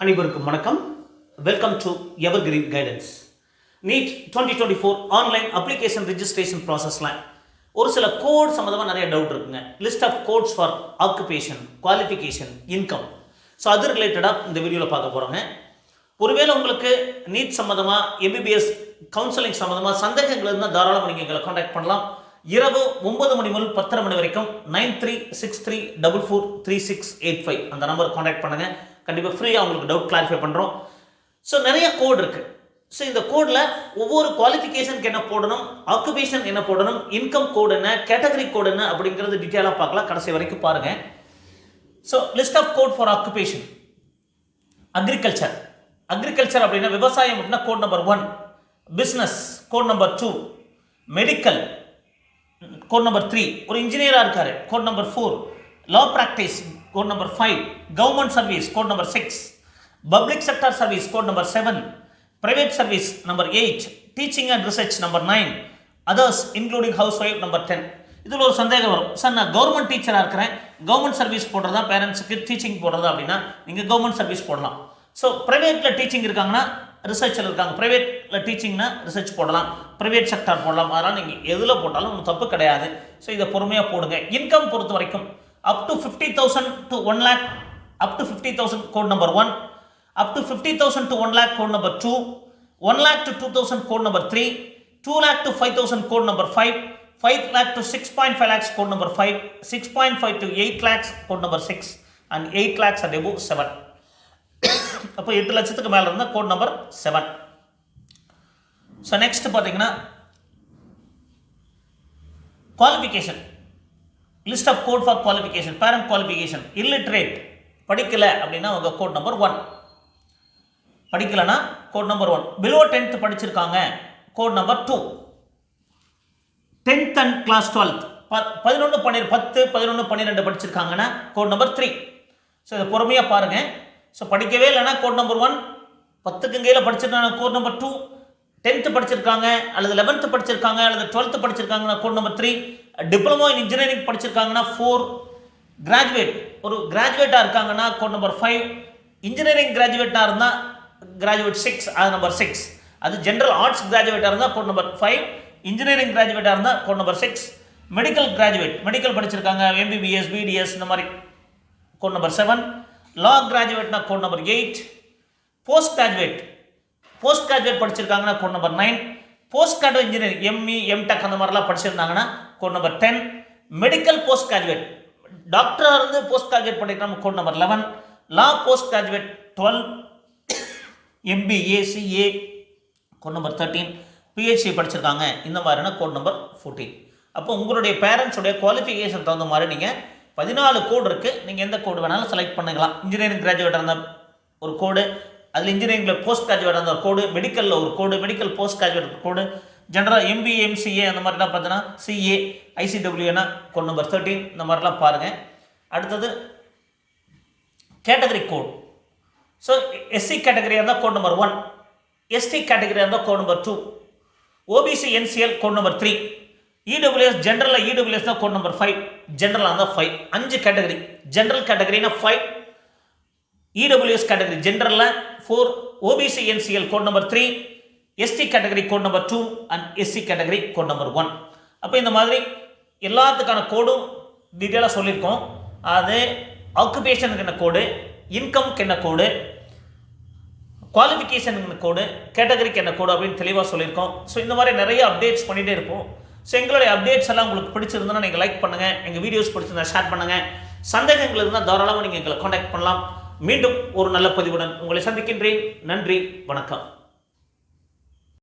அனைவருக்கும் வணக்கம். Welcome to evergreen guidance NEET twenty twenty four online application registration ப்ராசஸ்லாம் ஒரு சில கோட் சம்மந்தமாக நிறைய டவுட் இருக்குங்க. List of codes for occupation qualification income so அது ரிலேட்டடாக இந்த வீடியோவில் பார்க்க போகிறோங்க ஒருவேளை உங்களுக்கு நீட் சம்மந்தமாக எம்பிபிஎஸ் கவுன்சிலிங் சம்மந்தமாக சந்தேகங்கள் இருந்தால் தாராளமாக நீங்கள் எங்களை காண்டாக்ட் பண்ணலாம். இரவு ஒன்பது மணி முதல் பத்தரை மணி வரைக்கும் nine three six three double four three six eight five அந்த நம்பர் காண்டாக்ட் பண்ணுங்கள் கண்டிப்பாக ஃப்ரீயாக உங்களுக்கு டவுட் கிளாரிஃபை பண்ணுறோம் ஸோ நிறைய கோட் இருக்குது ஸோ இந்த கோடில் ஒவ்வொரு குவாலிஃபிகேஷனுக்கு என்ன போடணும் ஆக்குபேஷன் என்ன போடணும் இன்கம் கோடு என்ன கேட்டகரி கோடு என்ன அப்படிங்கிறது டீட்டெயிலாக பார்க்கலாம். கடைசி வரைக்கும் பாருங்கள் so list of code for occupation agriculture agriculture அப்படின்னா விவசாயம் அப்படின்னா code number one business code number two medical code number three ஒரு இன்ஜினியராக இருக்காரு. Code number four law practice code number five government service code number six public sector service code number seven private service number eight teaching and research number nine others including housewife number ten இதில் ஒரு சந்தேகம் வரும். Sir நான் government டீச்சராக இருக்கிறேன். Government service போடுறதா? பேரண்ட்ஸுக்கு teaching போடுறதா? அப்படின்னா நீங்கள் கவர்மெண்ட் சர்வீஸ் போடலாம். ஸோ ப்ரைவேட்டில் டீச்சிங் இருக்காங்கன்னா ரிசர்ச்சில் இருக்காங்க. ப்ரைவேட்டில் டீச்சிங்னா ரிசர்ச் போடலாம். ப்ரைவேட் செக்டார் போடலாம். அதனால் நீங்கள் எதில் போட்டாலும் ஒன்றும் தப்பு கிடையாது. ஸோ இதை பொறுமையாக போடுங்க. இன்கம் பொறுத்த வரைக்கும் up to fifty thousand to one lakh up to fifty thousand code number one up to fifty thousand to one lakh code number two one lakh to two thousand code number three two lakh to five thousand code number five five lakh to six point five lakhs code number five six point five to eight lakhs code number six and eight lakhs and above seven அப்போ எட்டு லட்சத்துக்கு மேலே இருந்தால் code number seven so next பார்த்தீங்கன்னா qualification list of code for qualification parent qualification illiterate படிக்கலை அப்படின்னா உங்கள் code number one படிக்கலைன்னா code number one below tenth படிச்சிருக்காங்க code number two tenth and class twelfth ப பதினொன்று பன்னிரெண்டு பத்து பதினொன்று பன்னிரெண்டு படிச்சிருக்காங்கன்னா கோட் நம்பர் த்ரீ ஸோ இதை பொறுமையாக பாருங்கள் ஸோ படிக்கவே இல்லைன்னா கோட் நம்பர் ஒன் பத்துக்கு கீழே படிச்சிருக்காங்க கோட் நம்பர் டூ டென்த்து படிச்சிருக்காங்க அல்லது லெவன்த்து படிச்சிருக்காங்க அல்லது twelfth படிச்சிருக்காங்கன்னா code number three diploma in engineering படிச்சிருக்காங்கன்னா four graduate ஒரு கிராஜுவேட்டாக இருக்காங்கன்னா கோட் நம்பர் ஃபைவ் இன்ஜினியரிங் கிராஜுவேட்டாக இருந்தால் கிராஜுவேட் சிக்ஸ் அது நம்பர் சிக்ஸ் அது ஜென்ரல் ஆர்ட்ஸ் கிராஜுவேட்டாக இருந்தால் கோட் நம்பர் ஃபைவ் இன்ஜினியரிங் கிராஜுவேட்டாக இருந்தால் code number six medical graduate medical படிச்சிருக்காங்க எம்பிபிஎஸ் பிடிஎஸ் இந்த மாதிரி code number seven law கிராஜுவேட்னா code number eight post graduate post graduate படிச்சிருக்காங்கன்னா code number nine post graduate engineering ME MTech அந்த மாதிரிலாம் படிச்சிருந்தாங்கன்னா code number ten medical post graduate டாக்டராக இருந்து post graduate படிக்கிறாங்க code number eleven law post graduate twelve MBA CA code number thirteen PhD படிச்சிருக்காங்க. இந்த மாதிரியான code number fourteen அப்போ உங்களுடைய பேரண்ட்ஸுடைய குவாலிஃபிகேஷன் தகுந்த மாதிரி நீங்கள் பதினாலு கோடு இருக்குது நீங்கள் எந்த கோடு வேணாலும் செலக்ட் பண்ணிக்கலாம். இன்ஜினியரிங் கிராஜுவேட் இருந்த ஒரு கோடு அதில் இன்ஜினியரிங்கில் போஸ்ட் கிராஜுவேட் இருந்தால் கோடு மெடிக்கலில் ஒரு code medical post graduate code ஜென்ரலாக எம்பிஏ எம்சிஏ அந்த மாதிரிலாம் பார்த்தீங்கன்னா சிஏ ஐசிடபிள்யூனா கோட் நம்பர் தேர்ட்டீன் இந்த மாதிரிலாம் பாருங்கள் அடுத்தது கேட்டகரி கோட் ஸோ எஸ்சி கேட்டகரியாக இருந்தால் கோட் நம்பர் ஒன் எஸ்டி கேட்டகரியாக இருந்தால் code number two OBC NCL code number three EWS ஜென்ரலில் EWS தான் கோட் நம்பர் ஃபைவ் ஜென்ரலாக இருந்தால் ஃபைவ் அஞ்சு கேட்டகரி ஜென்ரல் கேட்டகரினா five EWS category ஜென்ரலில் four OBC NCL code number three ST category code number two and SC category code number one அப்போ இந்த மாதிரி எல்லாத்துக்கான கோடும் டீட்டெயிலாக சொல்லியிருக்கோம். அது ஆக்குபேஷனுக்கு என்ன கோடு இன்கம்க்கு என்ன கோடு குவாலிஃபிகேஷனுக்கு கோடு கேட்டகரிக்கு என்ன கோடு அப்படின்னு தெளிவாக சொல்லியிருக்கோம். ஸோ இந்த மாதிரி நிறைய அப்டேட்ஸ் பண்ணிகிட்டே இருப்போம். ஸோ எங்களுடைய அப்டேட்ஸ் எல்லாம் உங்களுக்கு பிடிச்சிருந்தா நீங்கள் லைக் பண்ணுங்கள் எங்கள் வீடியோஸ் பிடிச்சிருந்தா ஷேர் பண்ணுங்கள் சந்தேகங்கள் இருந்தால் தாராளமாக நீங்கள் எங்களை காண்டாக்ட் பண்ணலாம். மீண்டும் ஒரு நல்ல பதிவுடன் உங்களை சந்திக்கின்றேன். நன்றி வணக்கம்.